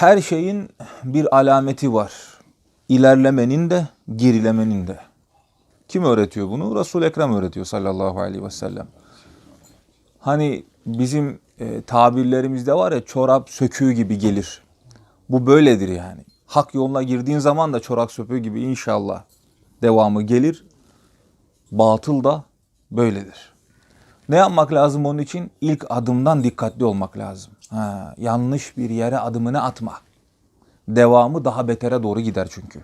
Her şeyin bir alameti var. İlerlemenin de, gerilemenin de. Kim öğretiyor bunu? Resul Ekrem öğretiyor sallallahu aleyhi ve sellem. Hani bizim e, tabirlerimizde var ya çorap söküğü gibi gelir. Bu böyledir yani. Hak yoluna girdiğin zaman da çorap söküğü gibi inşallah devamı gelir. Batıl da böyledir. Ne yapmak lazım onun için? İlk adımdan dikkatli olmak lazım. Ha, yanlış bir yere adımını atma. Devamı daha betere doğru gider çünkü.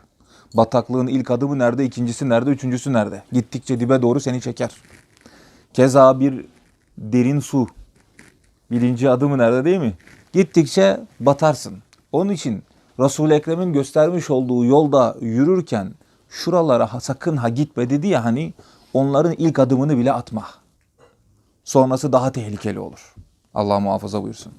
Bataklığın ilk adımı nerede, ikincisi nerede, üçüncüsü nerede? Gittikçe dibe doğru seni çeker. Keza bir derin su. Birinci adımı nerede değil mi? Gittikçe batarsın. Onun için Resul-i Ekrem'in göstermiş olduğu yolda yürürken şuralara sakın ha gitme dedi ya hani onların ilk adımını bile atma. Sonrası daha tehlikeli olur. Allah muhafaza buyursun.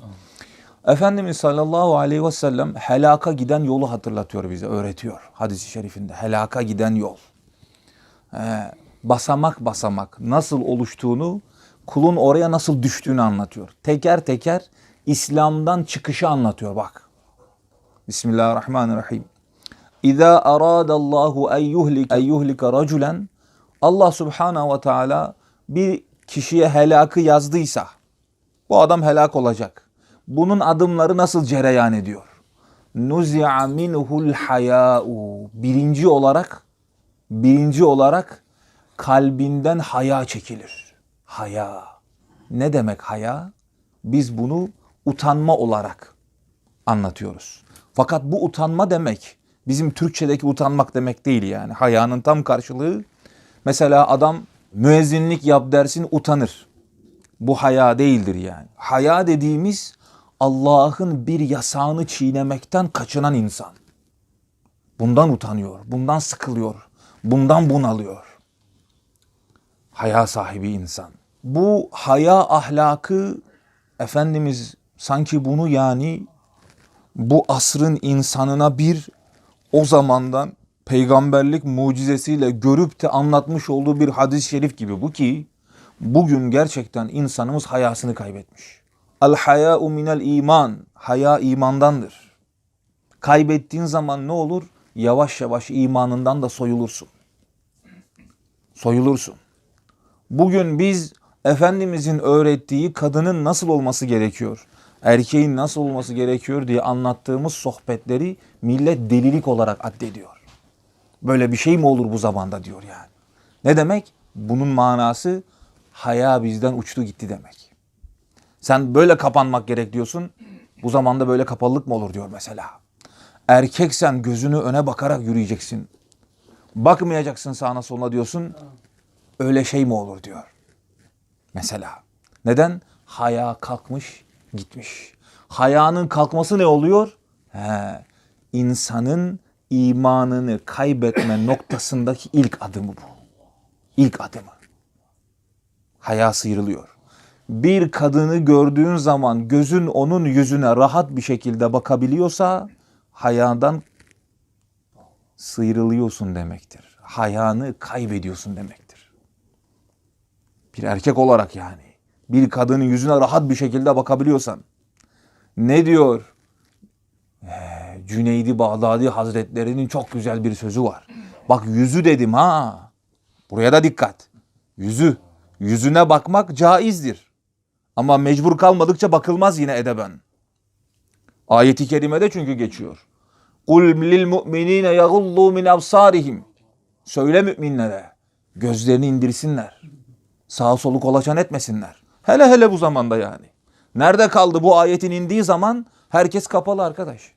Efendimiz sallallahu aleyhi ve sellem helaka giden yolu hatırlatıyor bize, öğretiyor hadisi şerifinde. Helaka giden yol. Ee, basamak basamak nasıl oluştuğunu, kulun oraya nasıl düştüğünü anlatıyor. Teker teker İslam'dan çıkışı anlatıyor bak. Bismillahirrahmanirrahim. İza aradallahu en yuhlik en yuhlika raculen Allah Subhanahu ve Teala bir kişiye helakı yazdıysa bu adam helak olacak. Bunun adımları nasıl cereyan ediyor? Nuzi'a minhul haya'u. Birinci olarak birinci olarak kalbinden haya çekilir. Haya. Ne demek haya? Biz bunu utanma olarak anlatıyoruz. Fakat bu utanma demek bizim Türkçedeki utanmak demek değil yani. Hayanın tam karşılığı mesela adam müezzinlik yap dersin utanır. Bu haya değildir yani. Haya dediğimiz Allah'ın bir yasağını çiğnemekten kaçınan insan. Bundan utanıyor, bundan sıkılıyor, bundan bunalıyor. Haya sahibi insan. Bu haya ahlakı Efendimiz sanki bunu yani bu asrın insanına bir o zamandan peygamberlik mucizesiyle görüp de anlatmış olduğu bir hadis-i şerif gibi bu ki bugün gerçekten insanımız hayasını kaybetmiş. El haya'u minel iman. Haya imandandır. Kaybettiğin zaman ne olur? Yavaş yavaş imanından da soyulursun. Soyulursun. Bugün biz Efendimizin öğrettiği kadının nasıl olması gerekiyor, erkeğin nasıl olması gerekiyor diye anlattığımız sohbetleri millet delilik olarak addediyor. Böyle bir şey mi olur bu zamanda diyor yani. Ne demek? Bunun manası haya bizden uçtu gitti demek. Sen böyle kapanmak gerek diyorsun. Bu zamanda böyle kapalılık mı olur diyor mesela. Erkeksen gözünü öne bakarak yürüyeceksin. Bakmayacaksın sağına soluna diyorsun. Öyle şey mi olur diyor. Mesela. Neden? Haya kalkmış gitmiş. Hayanın kalkması ne oluyor? He, insanın imanını kaybetme noktasındaki ilk adımı bu. İlk adımı. Haya sıyrılıyor. Bir kadını gördüğün zaman gözün onun yüzüne rahat bir şekilde bakabiliyorsa hayadan sıyrılıyorsun demektir. Hayanı kaybediyorsun demektir. Bir erkek olarak yani. Bir kadının yüzüne rahat bir şekilde bakabiliyorsan. Ne diyor? Ee, Cüneydi Bağdadi Hazretlerinin çok güzel bir sözü var. Bak yüzü dedim ha. Buraya da dikkat. Yüzü. Yüzüne bakmak caizdir. Ama mecbur kalmadıkça bakılmaz yine edeben. Ayeti kerimede çünkü geçiyor. Kul lil mu'minine yagullu min absarihim. Söyle müminlere gözlerini indirsinler. Sağa solu kolaçan etmesinler. Hele hele bu zamanda yani. Nerede kaldı bu ayetin indiği zaman herkes kapalı arkadaş.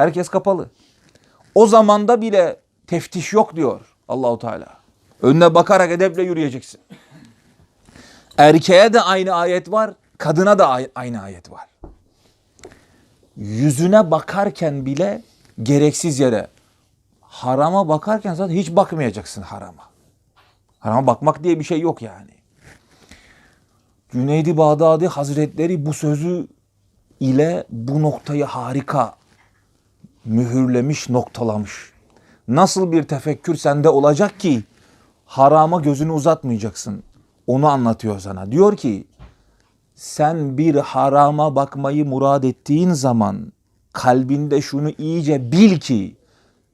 Herkes kapalı. O zamanda bile teftiş yok diyor Allahu Teala. Önüne bakarak edeple yürüyeceksin. Erkeğe de aynı ayet var, kadına da ay- aynı ayet var. Yüzüne bakarken bile gereksiz yere harama bakarken zaten hiç bakmayacaksın harama. Harama bakmak diye bir şey yok yani. Cüneydi Bağdadi Hazretleri bu sözü ile bu noktayı harika mühürlemiş, noktalamış. Nasıl bir tefekkür sende olacak ki harama gözünü uzatmayacaksın. Onu anlatıyor sana. Diyor ki sen bir harama bakmayı murad ettiğin zaman kalbinde şunu iyice bil ki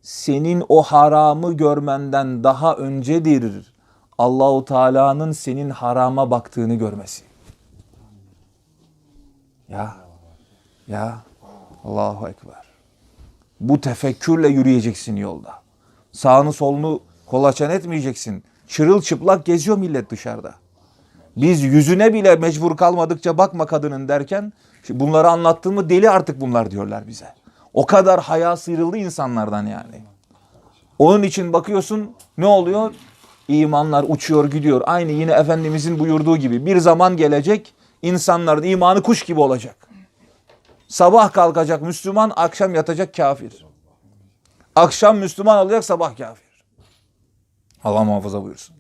senin o haramı görmenden daha öncedir Allahu Teala'nın senin harama baktığını görmesi. Ya ya Allahu ekber. Bu tefekkürle yürüyeceksin yolda. Sağını solunu kolaçan etmeyeceksin. Çırılçıplak geziyor millet dışarıda. Biz yüzüne bile mecbur kalmadıkça bakma kadının derken bunları anlattığımı deli artık bunlar diyorlar bize. O kadar haya sıyrıldı insanlardan yani. Onun için bakıyorsun ne oluyor? İmanlar uçuyor gidiyor. Aynı yine Efendimizin buyurduğu gibi bir zaman gelecek insanların imanı kuş gibi olacak. Sabah kalkacak Müslüman, akşam yatacak kafir. Akşam Müslüman olacak, sabah kafir. Allah muhafaza buyursun.